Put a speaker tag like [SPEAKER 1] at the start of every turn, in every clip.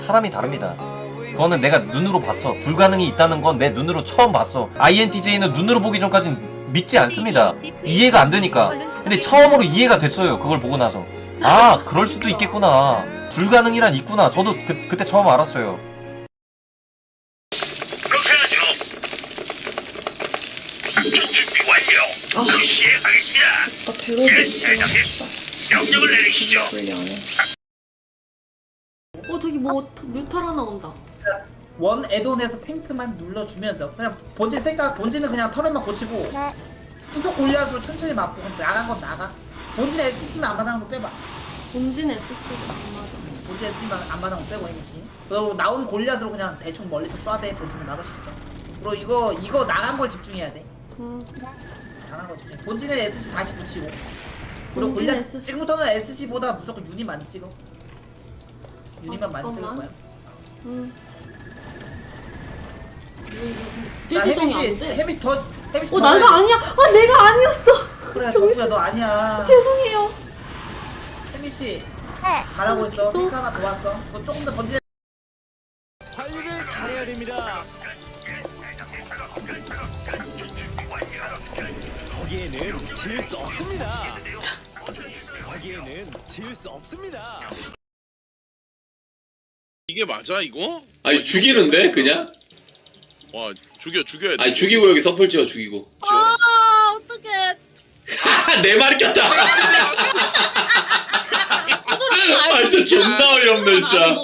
[SPEAKER 1] 사람이 다릅니다. 그거는 내가 눈으로 봤어. 불가능이 있다는 건 내 눈으로 처음 봤어. INTJ는 눈으로 보기 전까진 믿지 않습니다. 이해가 안 되니까. 근데 처음으로 이해가 됐어요. 그걸 보고 나서. 아, 그럴 수도 있겠구나. 불가능이란 있구나. 저도 그, 그때 처음 알았어요.
[SPEAKER 2] 그렇게 하죠. 작전 준비 완료. 시행하겠습니다.
[SPEAKER 3] 나 배로도 씨발
[SPEAKER 2] 명령을 내리시죠.
[SPEAKER 3] 분리 안 해. 어 저기 뭐 뮤탈 하나 온다.
[SPEAKER 4] 원 에돈에서 탱크만 눌러주면서 그냥 본진 생각 본진은 그냥 터널만 고치고 후속 골리앗으로 천천히 맞고 그럼 나간 건 나가. 본진 SC만 안마당으로 빼봐.
[SPEAKER 3] 본진 SC가 안 맞아.
[SPEAKER 4] 본진 SC만 안마당으로 빼고 MC 그리고 나온 골리앗으로 그냥 대충 멀리서 쏴대. 본진을 막을 수 있어. 그리고 이거 이거 나간 거에 집중해야 돼.
[SPEAKER 3] 음.
[SPEAKER 4] 나간 거 집중 본진에 SC 다시 붙이고. 그리고
[SPEAKER 3] 본진
[SPEAKER 4] 골리앗
[SPEAKER 3] SC.
[SPEAKER 4] 지금부터는 SC보다 무조건 유닛 많이 찍어 유닛만 많이 찍을
[SPEAKER 3] 잠깐만.
[SPEAKER 4] 거야
[SPEAKER 3] 음. 자안
[SPEAKER 4] 혜비씨
[SPEAKER 3] 돼.
[SPEAKER 4] 혜비씨 더 혜비씨
[SPEAKER 3] 어
[SPEAKER 4] 더
[SPEAKER 3] 나가 아니야. 아 내가 아니었어.
[SPEAKER 4] 그래 덕구야 너 아니야
[SPEAKER 3] 죄송해요.
[SPEAKER 4] 혜미 씨 잘하고 있어. 핑크 하나 더 왔어. 너 조금 더 전진.
[SPEAKER 5] 관리를 잘해야 됩니다. 거기에는 지을 수 없습니다. 거기에는 지을 수 없습니다.
[SPEAKER 6] 이게 맞아 이거?
[SPEAKER 7] 아니 죽이는데 그냥?
[SPEAKER 6] 와 죽여 죽여야 돼.
[SPEAKER 7] 아니 죽이고 여기 서플 찍어 죽이고
[SPEAKER 8] 아 어떡해
[SPEAKER 7] 내 말이 꼈다 아 진짜 존나 어이없네 진짜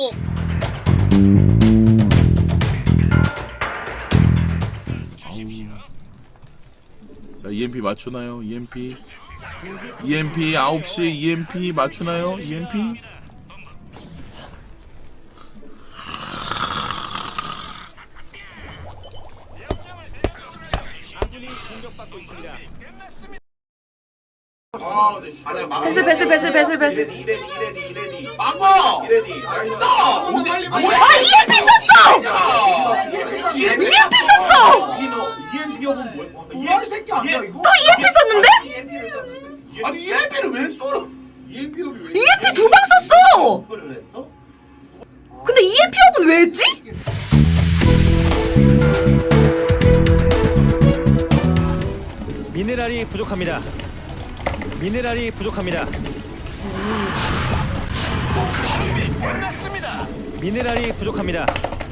[SPEAKER 6] 자 EMP 맞추나요? EMP EMP 9시 EMP 맞추나요? EMP
[SPEAKER 5] 아군이 공격받고 있습니다.
[SPEAKER 8] 배슬 배슬 배슬 배슬 배슬 아 EMP 썼어! EMP 썼어!
[SPEAKER 9] 뭐야 이 새끼 아니야 이거?
[SPEAKER 8] 또 EMP 썼는데?
[SPEAKER 9] 아니 EMP를 왜 썰어? EMP업이 왜?
[SPEAKER 8] EMP 두 방 썼어!
[SPEAKER 9] 그걸 했어?
[SPEAKER 8] 근데 EMP업은 왜 했지?
[SPEAKER 5] 미네랄이 부족합니다. 미네랄이 부족합니다. 미네랄이 부족합니다.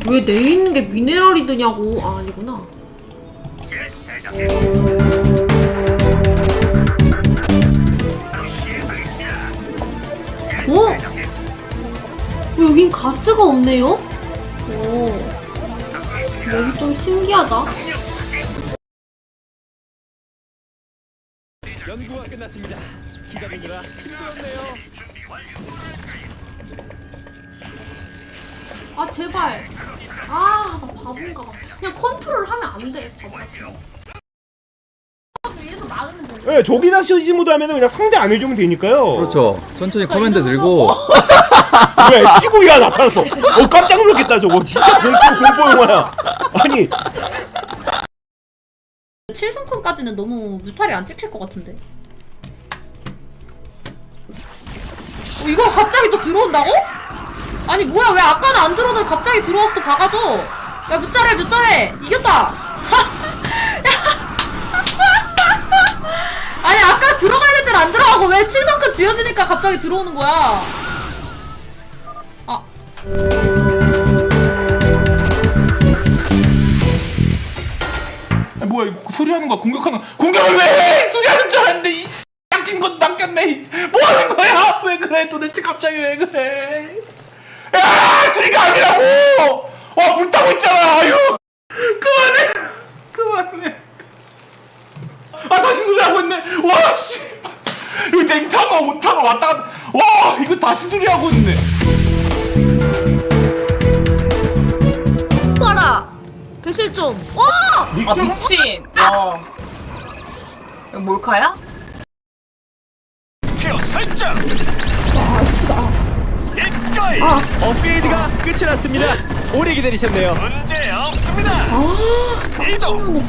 [SPEAKER 3] 왜 내 있는 게 미네랄이 드냐고. 아 아니구나. 어? 왜 여긴 가스가 없네요? 오. 여기 좀 신기하다.
[SPEAKER 5] 연구가 끝났습니다. 기다리느라 힘들었네요.
[SPEAKER 3] 아 제발. 아, 나 바본가 봐. 그냥 컨트롤 하면 안 돼. 바보 같은 거. 위에서 막으면 돼.
[SPEAKER 10] 네, 조기나 시즈 모드 하면은 그냥 상대 안 해주면 되니까요.
[SPEAKER 11] 그렇죠. 천천히 커맨드 들고
[SPEAKER 10] 왜 수지고기가 나타났어? 어 깜짝 놀랐겠다 저거. 진짜 공포 공포 영화야. 아니
[SPEAKER 8] 7성큼까지는 너무 뮤탈이 안 찍힐 것 같은데. 어, 이걸 갑자기 또 들어온다고? 아니 뭐야 왜 아까는 안 들어오더니 갑자기 들어와서 또 박아줘? 야 뮤짤해 뮤짤해 이겼다! 아니 아까 들어가야 될 때는 안 들어가고 왜 7성큼 지어지니까 갑자기 들어오는 거야? 아
[SPEAKER 6] 이거 수리하는 거야 공격하는 거야. 공격을 왜 해? 수리하는 줄 알았는데 이 씨, 낚인 건 낚였네. 이. 뭐 하는 거야? 왜 그래? 도대체 갑자기 왜 그래? 야 수리가 아니라고. 와 불타고 있잖아. 아유 그만해 그만해. 아 다시 수리하고 있네. 와 씨. 이거 냉타가 못타가 왔다 갔다. 와 이거 다시 수리하고 있네.
[SPEAKER 8] 배실 좀 와!
[SPEAKER 12] 아 미친. 와. 이거 몰카야?
[SPEAKER 5] 케어 설정. 입가이 업그레이드가 끝이 났습니다. 오래 기다리셨네요. 문제 없습니다.
[SPEAKER 3] 아,
[SPEAKER 5] 이동.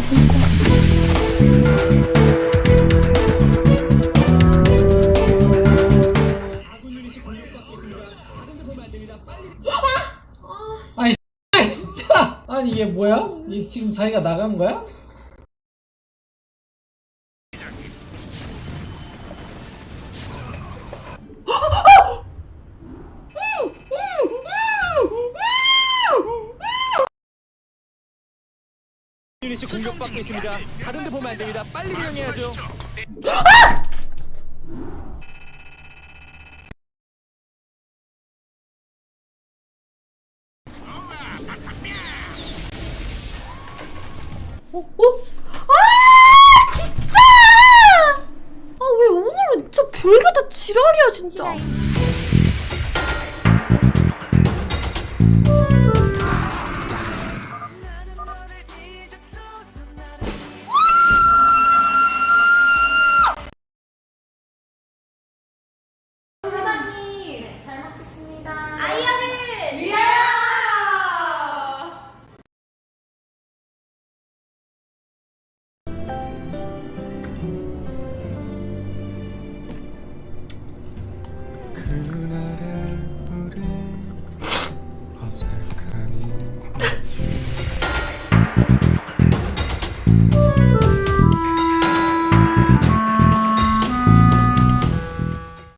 [SPEAKER 3] 짜증나네 진짜. 아,
[SPEAKER 13] 아니 지금 자기가 나간 거야?
[SPEAKER 8] 유닛이 공격받고 있습니다. 다른 데 보면 안 됩니다. 빨리 대응해야죠.
[SPEAKER 14] 지랄이야 진짜.